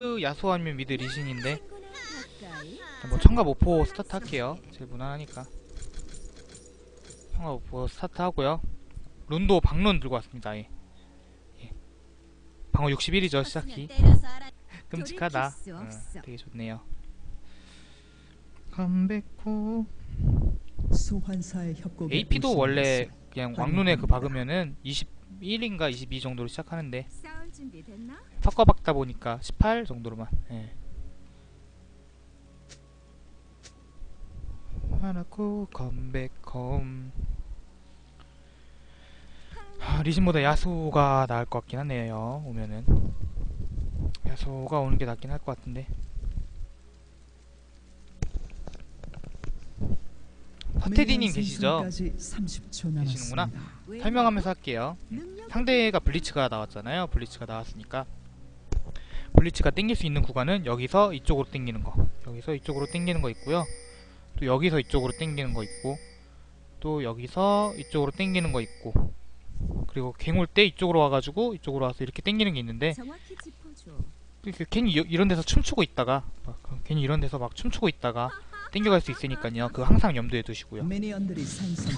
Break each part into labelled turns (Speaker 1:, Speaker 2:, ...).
Speaker 1: 미드 야수 아니면 미드 리신인데 뭐 청가 모포 스타트 할게요 제일 무난하니까 청가 모포 스타트 하고요 룬도 방론 들고 왔습니다 예. 예. 방어 61이죠 시작이. 끔찍하다
Speaker 2: 수
Speaker 1: 어. 되게 좋네요 컴백후
Speaker 3: 소환사의 협곡에
Speaker 1: AP도 원래 그냥 왕눈에 그 박으면은 21인가 22 정도로 시작하는데? 섞어 박다 보니까 18 정도로만. 예. 하나코 컴백홈. 아, 리신보다 야수가 나을 것 같긴 하네요. 오면은 야수가 오는 게 낫긴 할 것 같은데. 서태디님 계시죠?
Speaker 3: 생성까지 30초
Speaker 1: 계시는구나. 설명하면서 할게요.
Speaker 2: 능력
Speaker 1: 상대가 블리츠가 나왔잖아요. 블리츠가 나왔으니까 블리츠가 땡길 수 있는 구간은 여기서 이쪽으로 땡기는 거, 여기서 이쪽으로 땡기는 거 있고요. 또 여기서 이쪽으로 땡기는 거 있고, 또 여기서 이쪽으로 땡기는 거 있고, 그리고 갱올 때 이쪽으로 와가지고 이쪽으로 와서 이렇게 땡기는 게 있는데 괜히 여- 이런 데서 춤추고 있다가 막 괜히 이런 데서 막 춤추고 있다가 땡겨갈 수 있으니까요. 그거 항상 염두에 두시고요.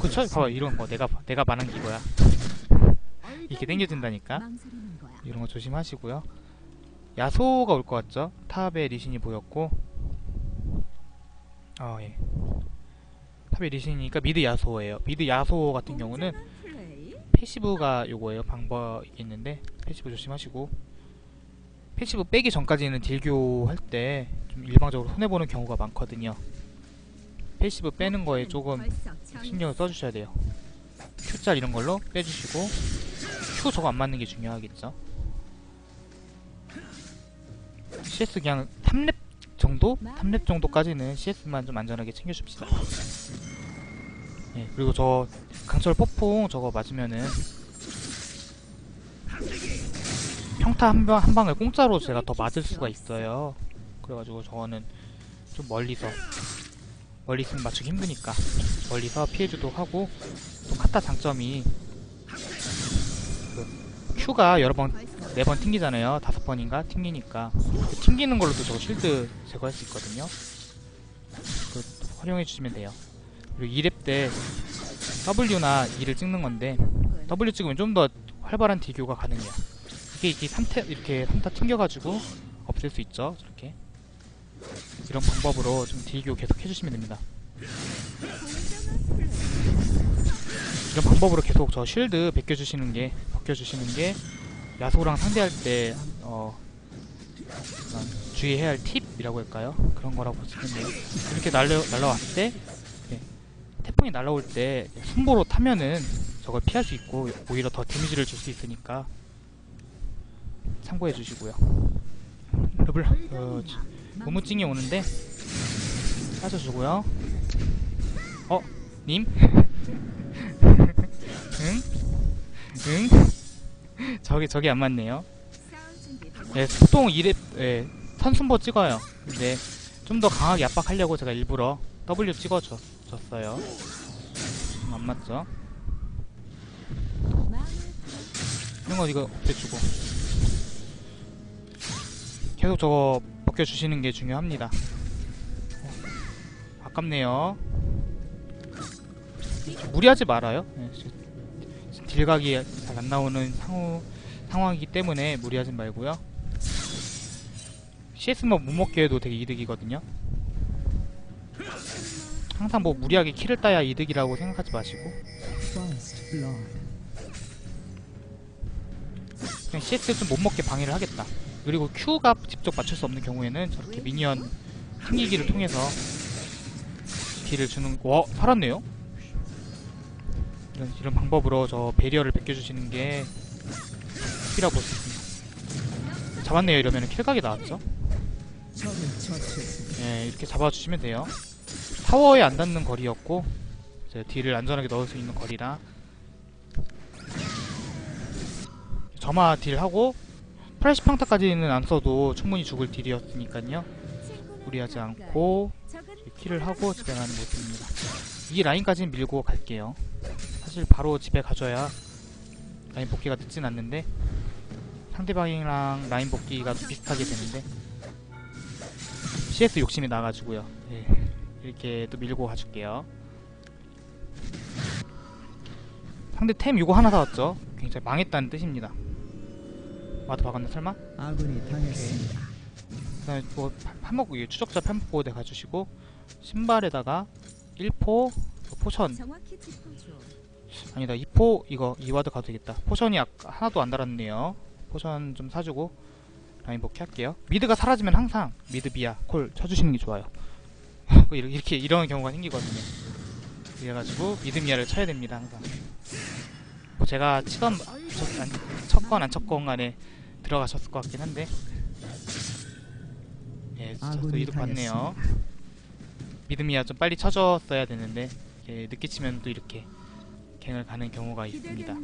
Speaker 1: 그쵸? 봐봐 이런 거 내가 내가 말한 게 이거야. 이렇게
Speaker 2: 거야.
Speaker 1: 이런 거 조심하시고요. 야소가 올 것 같죠? 탑에 리신이 보였고, 아 예. 탑에 리신이니까 미드 야소예요. 미드 야소 같은 경우는? 패시브가 요거예요. 방법이 있는데 패시브 조심하시고, 패시브 빼기 전까지는 딜교 할 때 좀 일방적으로 손해 보는 경우가 많거든요. 패시브 빼는 거에 조금 신경을 써주셔야 돼요. Q짤 이런 걸로 빼주시고 저거 안 맞는 게 중요하겠죠. CS 그냥 3렙 정도? 3렙 정도까지는 CS만 좀 안전하게 챙겨줍시다. 예, 그리고 저 강철 폭풍 저거 맞으면은 평타 한, 방, 한 방을 공짜로 제가 더 맞을 수가 있어요. 그래가지고 저거는 좀 멀리서 멀리 있으면 맞추기 힘드니까 멀리서 피해주도록 하고 또 카타 장점이 그 Q가 여러 번 네 번 튕기잖아요. 다섯 번인가? 튕기니까. 그 튕기는 걸로도 저거 쉴드 제거할 수 있거든요. 그 활용해 주시면 돼요. 그리고 2렙 때 W나 E를 찍는 건데 W 찍으면 좀 더 활발한 딜교가 가능해요. 이게 이게 3태 이렇게 3타 튕겨가지고 없앨 수 있죠 저렇게. 이런 방법으로 좀 딜교 계속 해주시면 됩니다. 이런 방법으로 계속 저 쉴드 벗겨주시는 게 벗겨주시는 게 야소랑 상대할 때 어, 주의해야 할 팁이라고 할까요? 그런 거라고 보시면 돼요. 이렇게 날려 날라왔을 때 네, 태풍이 날라올 때 순보로 타면은 저걸 피할 수 있고 오히려 더 데미지를 줄 수 있으니까 참고해 주시고요. 러블 어, 고무찡이 오는데 빠져주고요. 어, 님? 응? 응? 저기 저기 안 맞네요. 예, 보통 2렙 예, 선순보 찍어요. 근데 좀 더 강하게 압박하려고 제가 일부러 W 찍어줬어요. 음, 안 맞죠? 이런 거 이거 없애주고 계속 저거 벗겨주시는 게 중요합니다. 어, 아깝네요. 무리하지 말아요. 지금 딜각이 잘 안 나오는 상호, 상황이기 때문에 무리하지 말고요. CS만 못 먹게 해도 되게 이득이거든요. 항상 뭐 무리하게 킬을 따야 이득이라고 생각하지 마시고. 그냥 CS 좀 못 먹게 방해를 하겠다. 그리고 Q가 직접 맞출 수 없는 경우에는 저렇게 미니언 튕기기를 통해서 딜을 주는 와 살았네요. 이런 이런 방법으로 저 배리어를 벗겨주시는 게 팁이라고 볼 수 있습니다. 잡았네요. 이러면 킬각이 나왔죠. 예, 이렇게 잡아주시면 돼요. 타워에 안 닿는 거리였고 이제 딜을 안전하게 넣을 수 있는 거리라 점화 딜하고 프레시 평타까지는 안 써도 충분히 죽을 딜이었으니까요. 무리하지. 않고 킬을 하고 집에 가는 모습입니다. 이 라인까지는 밀고 갈게요. 사실 바로 집에 가줘야 라인 복귀가 늦진 않는데 상대방이랑 라인 복귀가 비슷하게 되는데 CS 욕심이 나가지고요. 예. 이렇게 또 밀고 가줄게요. 상대 템 요거 하나 사왔죠? 굉장히 망했다는 뜻입니다. 와도 박았나 설마?
Speaker 3: 아군이 당했습니다.
Speaker 1: 그 다음에 뭐 파- 판목 이 추적자 판목보호대 가주시고 신발에다가 1포 포션. 아니다. 2포 이거 2와드 가도 되겠다. 포션이 아까 하나도 안 달았네요. 포션 좀 사주고 라인 복귀 할게요. 미드가 사라지면 항상 미드 비아 콜 쳐주시는 게 좋아요. 뭐 이렇게, 이런 경우가 생기거든요. 그래가지고 미드 미아를 쳐야 됩니다 항상. 뭐 제가 치던 쳐- 아니, 쳤건 안 쳤건 간에 들어가셨을 것 같긴 한데. 예 저도 이득 봤네요. 미드 미아 좀 빨리 쳐줬어야 되는데 이렇게 늦게 치면 또 이렇게 갱을 가는 경우가 있습니다.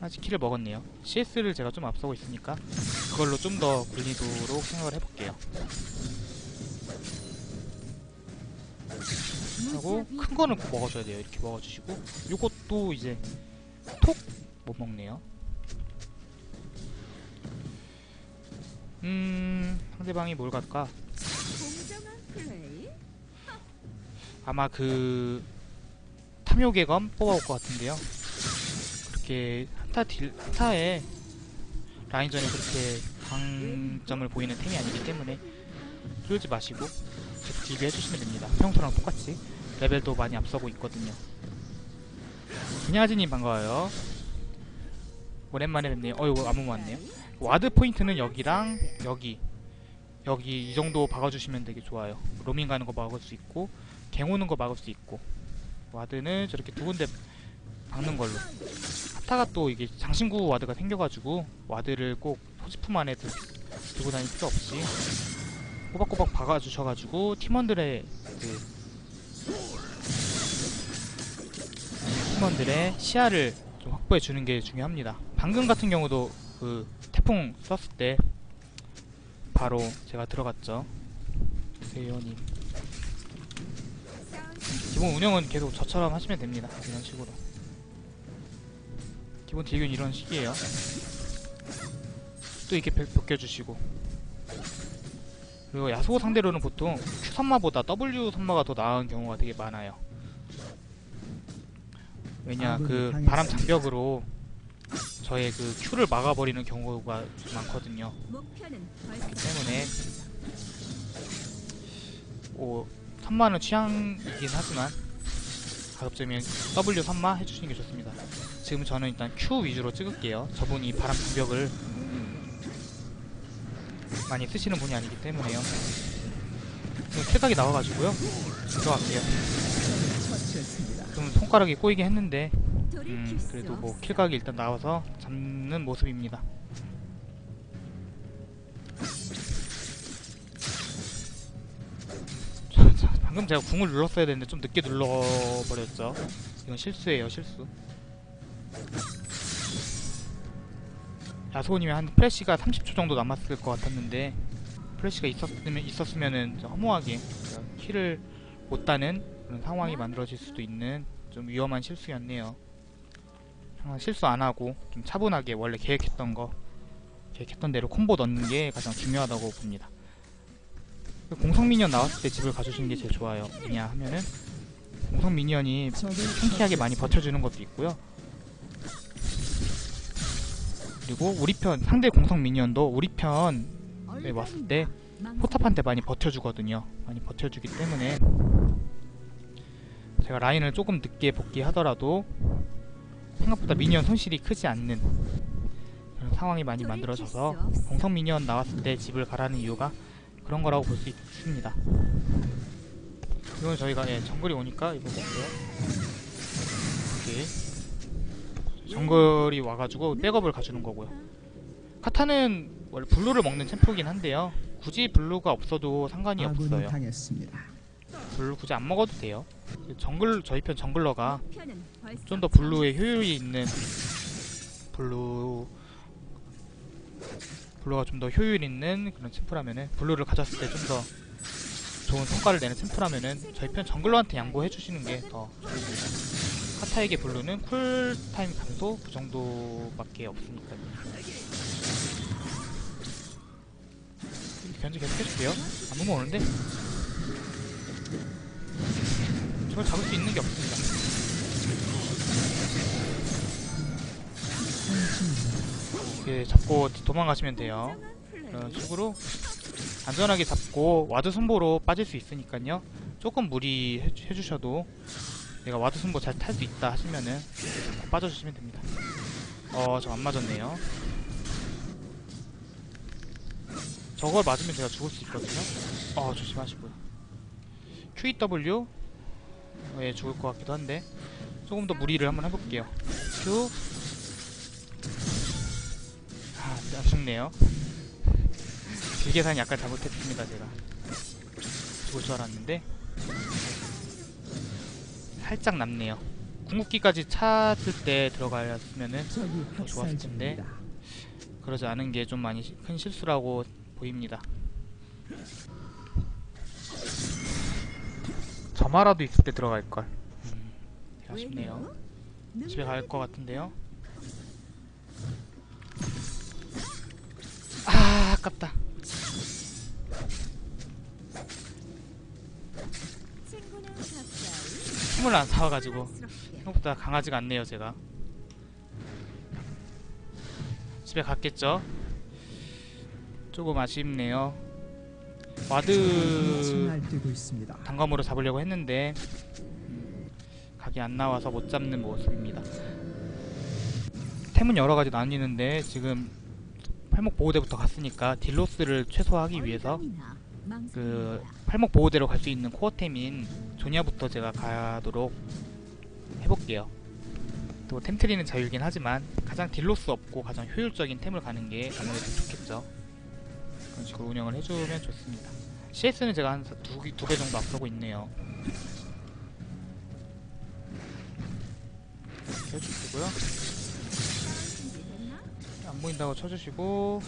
Speaker 1: 아직 킬을 먹었네요. CS를 제가 좀 앞서고 있으니까 그걸로 좀 더 굴리도록 생각을 해볼게요. 하고 큰 거는 꼭 먹어줘야 돼요. 이렇게 먹어주시고 요것도 이제 톡 못 먹네요. 음 상대방이 뭘 갈까? 아마 그 탐욕의 검 뽑아올 것 같은데요. 그렇게 한타 딜 한타에 라인전에 그렇게 강점을 보이는 템이 아니기 때문에 쫄지 마시고 딜교 해주시면 됩니다. 평소랑 똑같이 레벨도 많이 앞서고 있거든요. 김야진님 반가워요. 오랜만에 뵙네요. 어이구 아무 왔네요. 와드 포인트는 여기랑 여기 여기 이 정도 박아주시면 되게 좋아요. 로밍 가는 거 막을 수 있고 갱 오는 거 막을 수 있고 와드는 저렇게 두 군데 박는 걸로 하타가 또 이게 장신구 와드가 생겨가지고 와드를 꼭 소지품 안에 들, 들고 다닐 필요 없이 꼬박꼬박 박아주셔가지고 팀원들의 그 팀원들의 시야를 좀 확보해 주는 게 중요합니다. 방금 같은 경우도 그 태풍 썼을 때 바로 제가 들어갔죠. 세요님 기본 운영은 계속 저처럼 하시면 됩니다. 이런 식으로. 기본 딜교는 이런 식이에요. 또 이렇게 벽- 벗겨주시고. 그리고 야소 상대로는 보통 Q 선마보다 W 선마가 더 나은 경우가 되게 많아요. 왜냐,
Speaker 3: 아군이
Speaker 1: 그
Speaker 3: 당했습니다.
Speaker 1: 바람 장벽으로 저의 그 Q를 막아버리는 경우가 좀 많거든요. 그렇기 때문에 오 선마는 취향이긴 하지만 가급적이면 W 선마 해주시는 게 좋습니다. 지금 저는 일단 Q 위주로 찍을게요. 저분이 바람 장벽을 많이 쓰시는 분이 아니기 때문에요. 킬각이 나와가지고요. 들어갈게요. 좀 손가락이 꼬이긴 했는데 음,
Speaker 2: 수
Speaker 1: 그래도 뭐. 킬각이 일단 나와서 잡는 모습입니다. 방금 제가 궁을 눌렀어야 되는데 좀 늦게 눌러버렸죠. 이건 실수예요, 실수. 야소님이 한 플래시가 30초 정도 남았을 것 같았는데 플래시가 있었으면 있었으면은 저 허무하게 킬을 못 따는 그런 상황이 만들어질 수도 있는 좀 위험한 실수였네요. 항상 실수 안 하고 좀 차분하게 원래 계획했던 거 계획했던 대로 콤보 넣는 게 가장 중요하다고 봅니다. 그 공성 미니언 나왔을 때 집을 가주시는 게 제일 좋아요. 왜냐 하면은 공성 미니언이 탱키하게 많이 버텨주는 것도 있고요. 그리고 우리 편 상대 공성 미니언도 우리 편에 왔을 때 포탑한테 많이 버텨주거든요. 많이 버텨주기 때문에 제가 라인을 조금 늦게 복귀하더라도 생각보다 미니언 손실이 크지 않는 그런 상황이 많이 만들어져서 공성 미니언 나왔을 때 집을 가라는 이유가 그런 거라고 볼 수 있습니다. 이건 저희가 예, 정글이 오니까 이거 볼게요. 이렇게 정글이 와가지고 백업을 가주는 거고요. 카타는 원래 블루를 먹는 챔프긴 한데요. 굳이 블루가 없어도 상관이 없어요. 블루 굳이 안 먹어도 돼요. 정글 저희 편 정글러가 좀 더 블루에 효율이 있는 블루 블루가 좀 더 효율 있는 그런 챔프라면은 블루를 가졌을 때 좀 더 좋은 성과를 내는 챔프라면은 저희 편 정글러한테 양보해 주시는 게 더 좋습니다. 카타에게 블루는 쿨타임 감소 그 정도밖에 없으니까요. 견제 계속 해줄게요. 안 넘어 오는데? 저걸 잡을 수 있는 게 없습니다. 이렇게 잡고 도망가시면 돼요. 이런 식으로 안전하게 잡고 와드 순보로 빠질 수 있으니까요. 조금 무리해 주- 해주셔도 내가 와드 순보 잘 탈 수 있다 하시면은 빠져주시면 됩니다. 어, 저 안 맞았네요. 저걸 맞으면 제가 죽을 수 있거든요. 어, 조심하시고요. QEW 에 죽을 것 같기도 한데 조금 더 무리를 한번 해볼게요. Q 아, 아쉽네요. 길 계산 약간 잘못했습니다 제가 죽을 줄 알았는데 살짝 남네요 궁극기까지 찼을 때 들어가였으면은 더 좋았을 텐데. 그러지 않은 게 좀 많이 시- 큰 실수라고 보입니다 점화라도 있을 때 들어갈걸 음, 아쉽네요? 집에 갈 것 같은데요 아 아깝다. 힘을 안 사와가지고. 생각보다 강하지가 않네요 제가 집에 갔겠죠 조금 아쉽네요 와드. 단검으로 잡으려고 했는데 음, 각이 안 나와서 못 잡는 모습입니다 템은 여러 가지 나뉘는데 지금 팔목 보호대부터 갔으니까 딜로스를 최소화하기 위해서 그. 팔목 보호대로 갈 수 있는 코어템인 조니아부터 제가 가도록 해볼게요. 또 템트리는 자유이긴 하지만 가장 딜로스 없고 가장 효율적인 템을 가는 게 아무래도 좋겠죠. 그런 식으로 운영을 해주면 좋습니다. CS는 제가 한 두 배 정도 앞서고 있네요. 이렇게 해주시고요. 안 보인다고 쳐주시고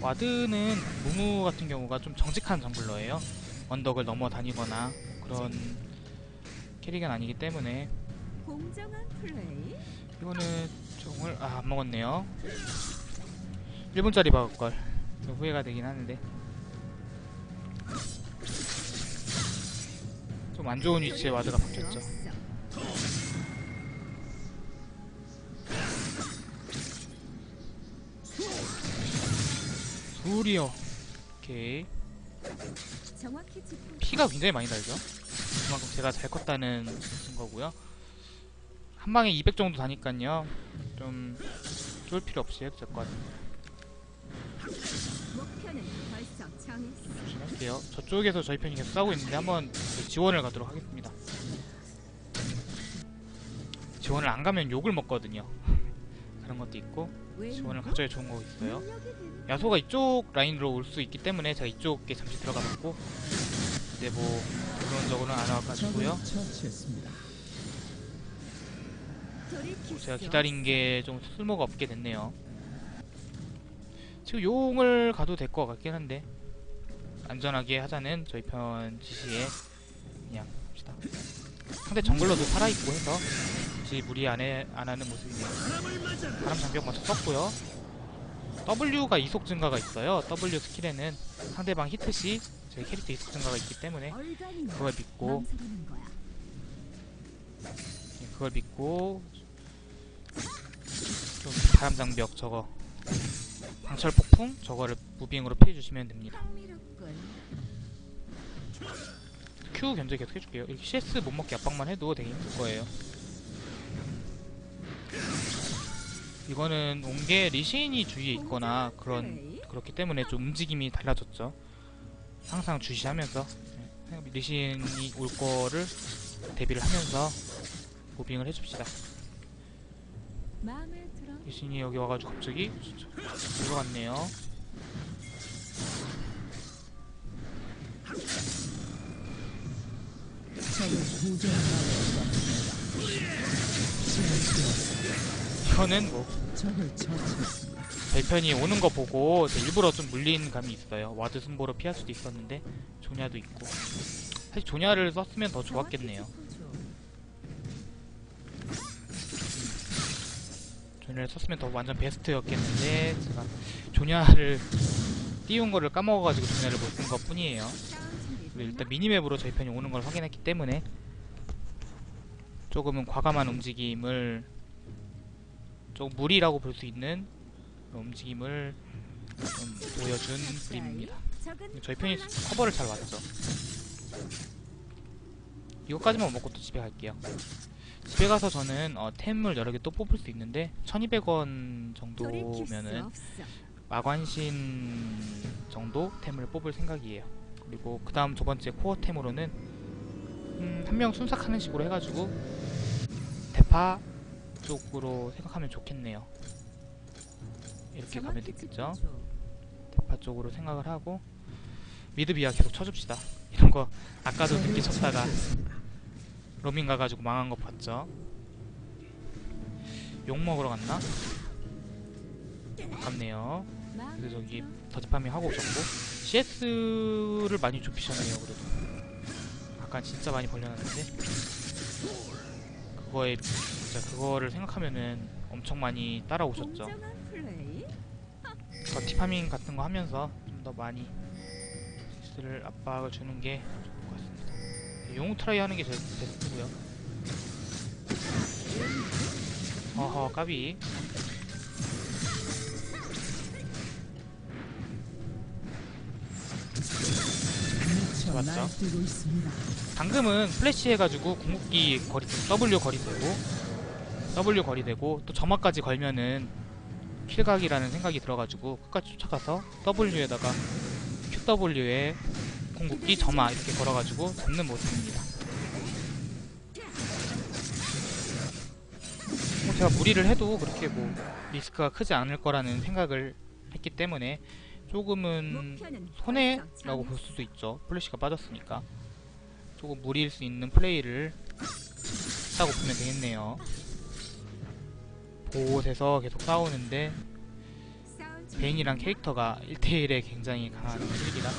Speaker 1: 와드는 무무 같은 경우가 좀 정직한 정글러예요. 언덕을 넘어 다니거나 그런 캐릭은 아니기 때문에. 이거는 정을 아, 안 먹었네요. 1분짜리 박을 걸. 좀 후회가 되긴 하는데 좀 안 좋은 위치에 와드가 박혔죠. 둘이요. 오케이. 피가 굉장히 많이 달죠. 그만큼 제가 잘 컸다는 증거고요. 한 방에 200 정도 다니까요. 좀 쫄 필요 없이 해도 될 것 같아요. 조심할게요. 저쪽에서 저희 편이 계속 싸우고 있는데 한번 지원을 가도록 하겠습니다. 지원을 안 가면 욕을 먹거든요. 그런 것도 있고 지원을 가져야 좋은 거 있어요. 야소가 이쪽 라인으로 올 수 있기 때문에 제가 이쪽에 잠시 들어가 봤고 이제 뭐 기본적으로는 안 와가지고요.
Speaker 3: 처치했습니다.
Speaker 1: 제가 기다린 게 좀 쓸모가 없게 됐네요. 지금 용을 가도 될 것 같긴 한데 안전하게 하자는 저희 편 지시에 그냥 합시다. 상대 정글러도 살아있고 해서 굳이 무리 안, 해, 안 하는 모습이네요. 바람 장벽 먼저 썼고요. W가 이속 증가가 있어요. W 스킬에는 상대방 히트 시 저희 캐릭터 이속 증가가 있기 때문에 그걸 믿고. 예, 그걸 믿고 좀 바람 장벽 저거 강철 폭풍 저거를 무빙으로 피해 주시면 됩니다. Q 견제 계속 해줄게요. 이렇게 CS 못 먹게 압박만 해도 되게 힘들 거예요. 이거는 온게 리신이 주위에 있거나 그런. 그렇기 때문에 좀 움직임이 달라졌죠. 항상 주시하면서 네, 리신이 올 거를 대비를 하면서 무빙을 해줍시다. 리신이 여기 와가지고 갑자기 들어갔네요. 이거는 뭐. 별편이 오는 거 보고 제 일부러 좀 물린 감이 있어요. 와드 순보로 피할 수도 있었는데 조냐도 있고 사실 조냐를 썼으면 더 좋았겠네요. 조냐를 썼으면 더 완전 베스트였겠는데 제가 조냐를 띄운 거를 까먹어가지고 전멸을 못쓴 것 뿐이에요. 일단? 미니맵으로 저희 편이 오는 걸 확인했기 때문에 조금은 과감한 움직임을 좀 무리라고 볼 수 있는 움직임을 좀 보여준 그림입니다. 저희 편이 커버를 잘 왔죠. 이거까지만 먹고 또 집에 갈게요. 집에 가서 저는 어, 템을 여러 개 또 뽑을 수 있는데 1200원
Speaker 2: 돌이킬 수
Speaker 1: 정도면은. 마관신 정도 템을 뽑을 생각이에요. 그리고 그 다음 두 번째 코어 템으로는 음, 한 명 순삭하는 식으로 해가지고 대파 쪽으로 생각하면 좋겠네요. 이렇게 가면 되겠죠. 대파 쪽으로 생각을 하고 미드비아 계속 쳐줍시다. 이런 거 아까도 늦게 쳤다가. 로밍 가가지고 망한 거 봤죠. 욕 먹으러 갔나? 아깝네요. 그래서 저기. 더치파밍 하고 오셨고 CS를 많이 좁히셨네요 그래도 아까 진짜 많이 벌려놨는데 그거에 진짜 그거를 생각하면은 엄청 많이 따라오셨죠.
Speaker 2: 플레이.
Speaker 1: 더치파밍 같은 거 하면서 좀 더 많이 CS를 압박을 주는 게 좋을 것 같습니다. 용우 트라이 하는 게 제일 베스트고요. 어허 까비
Speaker 3: 있습니다.
Speaker 1: 방금은 플래시 해가지고 궁극기 거리 W 거리 되고 W 거리 되고 또 점화까지 걸면은 킬각이라는 생각이 들어가지고 끝까지 쫓아가서 W에다가 QW에 궁극기 점화 이렇게 걸어가지고 잡는 모습입니다. 뭐 제가 무리를 해도 그렇게 뭐 리스크가 크지 않을 거라는 생각을 했기 때문에 조금은 손해라고 볼 수도 있죠. 플래시가 빠졌으니까 조금 무리일 수 있는 플레이를 했다고 보면 되겠네요. 보옷에서 계속 싸우는데 베인이랑? 캐릭터가 1대1에 굉장히 강한 실기라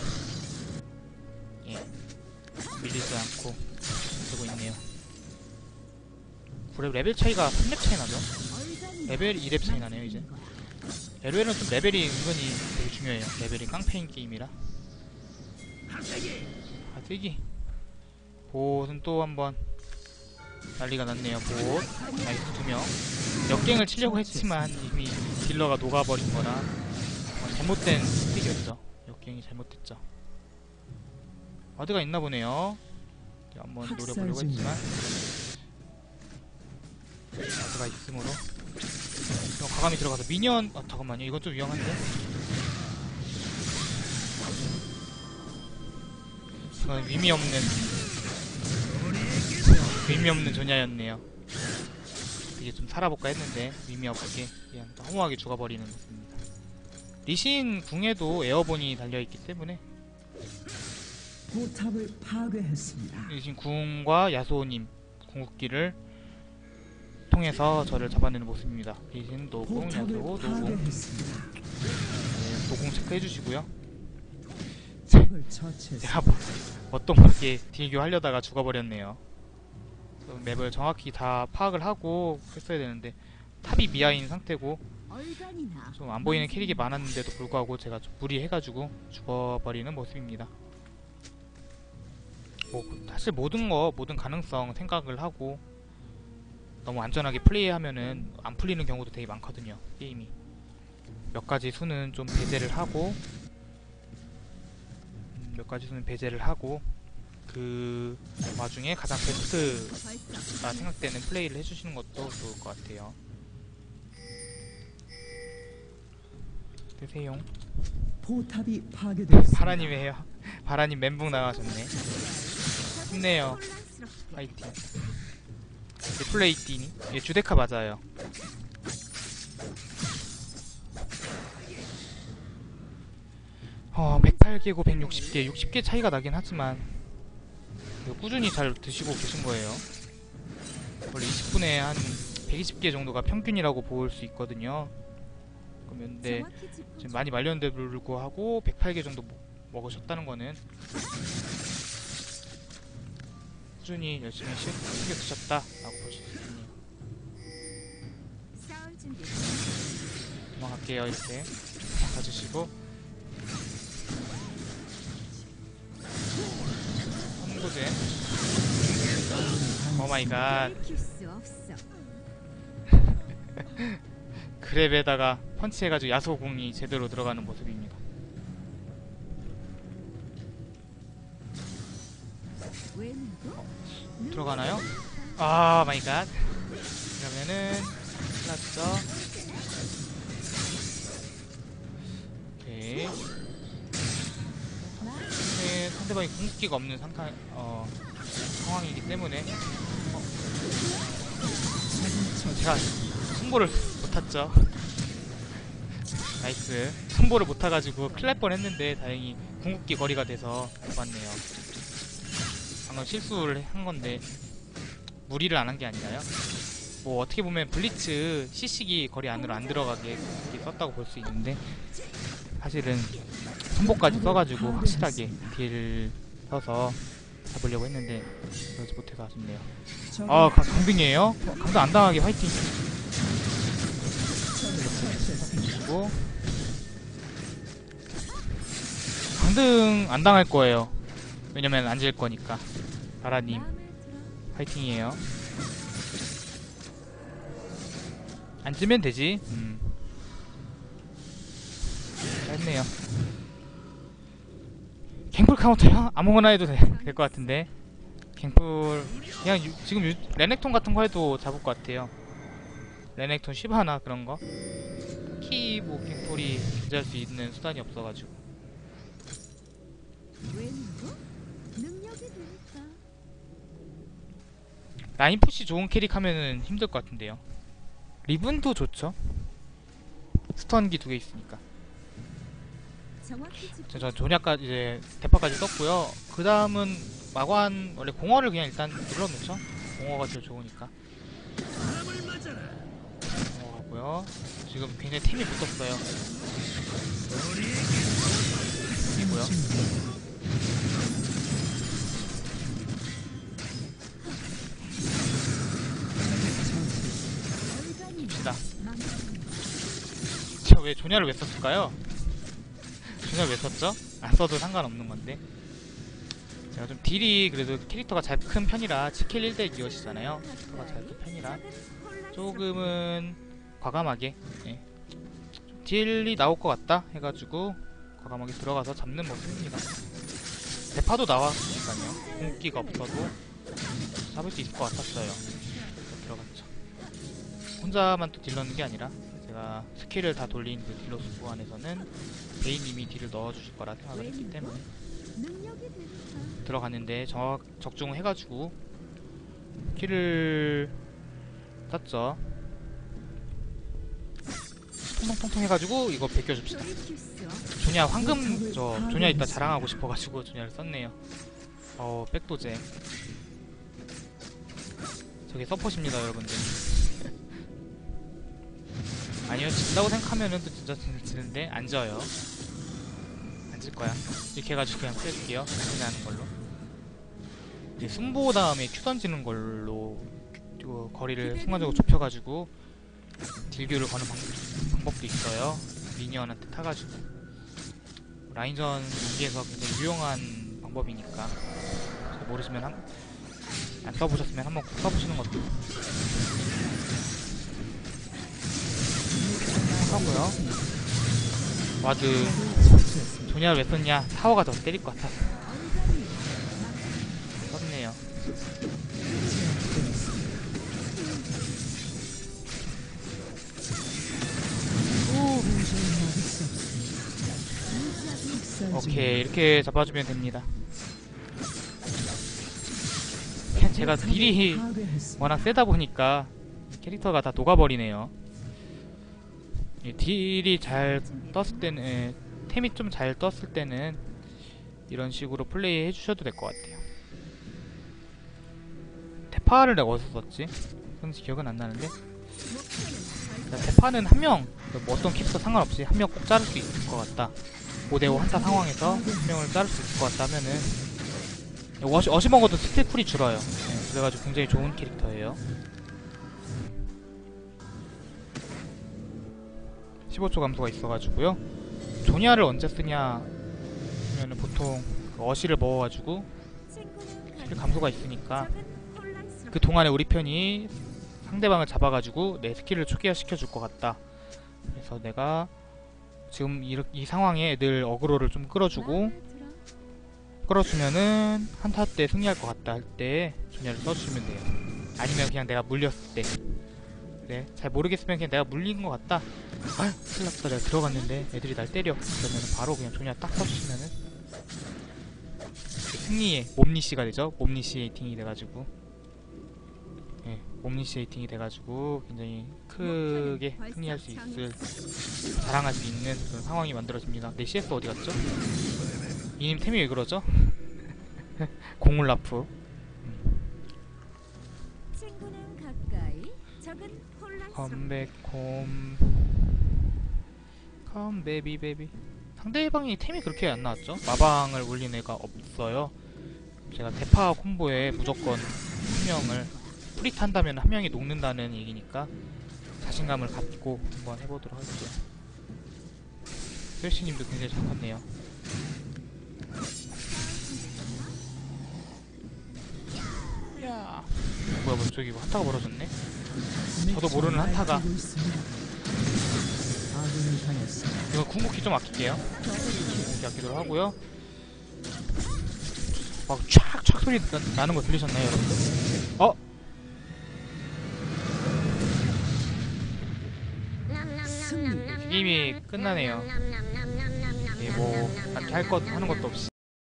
Speaker 1: 예 밀리지 않고 되고 있네요. 그래 레벨 차이가 3렙 차이 나죠? 레벨 2렙 차이 나네요 이제. LOL은 좀 레벨이 은근히 되게 중요해요. 레벨이 깡패인 게임이라. 가세기. 보옷은 또 한번 난리가 났네요. 보옷. 나이스 두 명. 역갱을 치려고 했지만 이미 딜러가 녹아버린 거라 어, 잘못된 선택이었죠. 역갱이 잘못됐죠. 와드가 있나 보네요. 한번 노려보려고 했지만 와드가 있으므로 이거 과감히 들어가서 미니언 아 잠깐만요. 이건 좀 위험한데. 이건 의미 없는 의미 없는 조냐였네요. 이게 좀 살아볼까 했는데 의미 없게. 그냥 또 허무하게 죽어버리는 모습입니다. 리신 궁에도 에어본이 달려있기 때문에.
Speaker 3: 파괴했습니다.
Speaker 1: 리신 궁과 야소님 궁극기를 통해서 저를 잡아내는 모습입니다 야소
Speaker 3: 포탑을
Speaker 1: 노궁
Speaker 3: 파괴했습니다.
Speaker 1: 네, 노궁 체크해 주시고요.
Speaker 3: 적을 처치했습니다.
Speaker 1: 제가 뭐, 어떤 모르게 딜교 하려다가 죽어버렸네요. 맵을 정확히 다 파악을 하고 했어야 되는데 탑이 미아인 상태고 좀 안 보이는 캐릭이 많았는데도 불구하고 제가 좀 무리해가지고 죽어버리는 모습입니다. 뭐 사실 모든 거 모든 가능성 생각을 하고 너무 안전하게 플레이하면은 안 풀리는 경우도 되게 많거든요 게임이 몇 가지 수는 좀 배제를 하고 음, 몇 가지 수는 배제를 하고 그 와중에 가장 베스트가 생각되는 플레이를 해주시는 것도 좋을 것 같아요. 드세요.
Speaker 3: 포탑이 파괴되었습니다.
Speaker 1: 바라님 해요. 바라님 멘붕 나가셨네. 힘내요. 파이팅. 리플레이티니? 얘 주데카 맞아요. 어, 108개고 160개, 60개 차이가 나긴 하지만 꾸준히 잘 드시고 계신 거예요. 원래 20분에 한 120개 정도가 평균이라고 볼 수 있거든요. 그러면 근데 많이 말렸는데 불구하고 108개 정도 먹- 먹으셨다는 거는 꾸준히 열심히 챙겨드셨다라고
Speaker 2: 보시겠습니다.
Speaker 1: 넘어갈게요 이렇게 가주시고. 홍보제. 오마이갓. 그랩에다가 펀치해가지고 야소공이 제대로 들어가는 모습입니다.
Speaker 2: 어,
Speaker 1: 들어가나요? 아 마이 갓 그러면은 끝났죠 오케이. 네, 상대방이 궁극기가 없는 상타, 어, 상황이기 때문에. 어, 제가 승보를 못 탔죠. 나이스. 승보를 못 타가지고 큰일 날 뻔했는데 다행히 궁극기 거리가 돼서 좋았네요 방금 실수를 한 건데 무리를 안 한 게 아니라요. 뭐 어떻게 보면 블리츠 시식이 거리 안으로 안 들어가게 썼다고 볼 수 있는데 사실은 선보까지 써가지고 확실하게 딜 써서 잡으려고 했는데 그러지 못해서 아쉽네요. 아 가- 강등이에요? 어, 강등 안 당하게 화이팅. 강등 안 당할 거예요. 왜냐면 안질 거니까.
Speaker 2: 들어.
Speaker 1: 파이팅이에요. 안 찌면 되지. 음. 짧네요. 갱플 카운터요? 아무거나 해도 될 것 같은데. 갱플 그냥 유- 지금 유- 레넥톤 같은 거 해도 잡을 것 같아요. 레넥톤 시바나 그런 거. 키 뭐 갱플이 견제할 수 있는 수단이 없어가지고. 라인 푸시 좋은 캐릭 하면은 힘들 것 같은데요. 리븐도 좋죠. 스턴기 두 개 있으니까. 저, 저 조냐까지 이제 대파까지 썼고요. 그 다음은 마관 원래 공허를 그냥 일단 눌러놓죠. 공허가 제일 좋으니까. 공허가고요. 지금 굉장히 템이 붙었어요. 이고요. 왜 조냐를 왜 썼을까요? 조냐를 왜 썼죠? 안 써도 상관없는 건데. 제가 좀 딜이 그래도 캐릭터가 잘 큰 편이라 치킬 1대 기어시잖아요. 캐릭터가 잘 큰 편이라 조금은 과감하게 예. 좀 딜이 나올 것 같다 해가지고 과감하게 들어가서 잡는 모습입니다. 대파도 나왔으니까요. 공기가 없어도 잡을 수 있을 것 같았어요. 들어갔죠. 혼자만 또딜 넣는 게 아니라 제가 스킬을 다 돌린 그 딜러 수구 안에서는 베인님이 딜을 넣어주실 거라 생각을 했기 때문에? 들어갔는데 적, 적중해가지고 킬을 땄죠. 통통통통 해가지고 이거 베껴줍시다. 조냐 황금 저 조냐 이따 자랑하고 싶어가지고 조냐를 썼네요. 어 백도제. 저게 서폿입니다 여러분들. 아니요 진다고 생각하면은 또 진짜 진- 지는데 안 져요. 안 질 거야. 이렇게 해가지고 그냥 피해줄게요. 그냥 걸로. 이제 승보 다음에 큐 던지는 걸로 그 거리를 순간적으로 좁혀가지고 딜교를 거는 방, 방법도 있어요. 미니언한테 타가지고 라인전 경기에서 굉장히 유용한 방법이니까 잘 모르시면 한, 안 써보셨으면 한번 꼭 써보시는 것도 하고요. 와드 조냐를 왜 썼냐? 타워가 더 때릴 것 같아서 썼네요. 오케이 이렇게 잡아주면 됩니다. 제가 딜이 워낙 세다 보니까 캐릭터가 다 녹아버리네요. 이 딜이 잘 떴을 때는 예, 템이 좀 잘 떴을 때는 이런 식으로 플레이 해주셔도 될 것 같아요. 대파를 내가 어디서 썼지? 그런지 기억은 안 나는데 자, 대파는 한 명, 뭐 어떤 캐릭터 상관없이 한 명 꼭 자를 수 있을 것 같다. 5대5 한타 상황에서 한 명을 자를 수 있을 것 같다면은 어시, 어시 먹어도 스킬 쿨이 줄어요. 네, 그래가지고 굉장히 좋은 캐릭터예요. 15초 감소가 있어가지고요. 조니아를 언제 쓰냐 하면은 보통 그 어시를 먹어가지고 스킬 감소가 있으니까. 그 동안에 우리 편이 상대방을 잡아가지고 내 스킬을 초기화시켜 줄 것 같다. 그래서 내가 지금 이, 이 상황에 애들 어그로를 좀 끌어주고. 끌어주면은 한타 때 승리할 것 같다 할때 전야를 써주시면 돼요. 아니면 그냥 내가 물렸을 때. 그래 잘 모르겠으면 그냥 내가 물린 것 같다. 아 큰일 났다 내가 들어갔는데 애들이 날 때려. 그러면은 바로 그냥 전야 딱 써주시면은 그 승리의 몸니시가 되죠. 몸니시에이팅이 돼가지고 예, 몸니시에이팅이 돼가지고 굉장히 크게 승리할 수 있을 자랑할 수 있는 그런 상황이 만들어집니다. 내 CS 어디 갔죠? 이님 템이 왜 그러죠? 공울라프 컴백홈. 컴 베비 베비. 상대방이 템이 그렇게 안 나왔죠? 마방을 올린 애가 없어요. 제가 대파 콤보에 무조건 한 명을 프리트 한다면 한 명이 녹는다는 얘기니까 자신감을 갖고 한번 해보도록 할게요 셀시님도 굉장히 야. 뭐야 뭐야 저기 뭐 한타가 벌어졌네 저도 모르는 한타가. 이거 궁극기 좀 아낄게요. 궁극기 아끼도록 하고요. 막 촥촥 소리 나, 나는 거 들리셨나요, 여러분들? 어? 게임이 끝나네요. 예, 뭐, 딱히 할 것, 하는 것도 없이.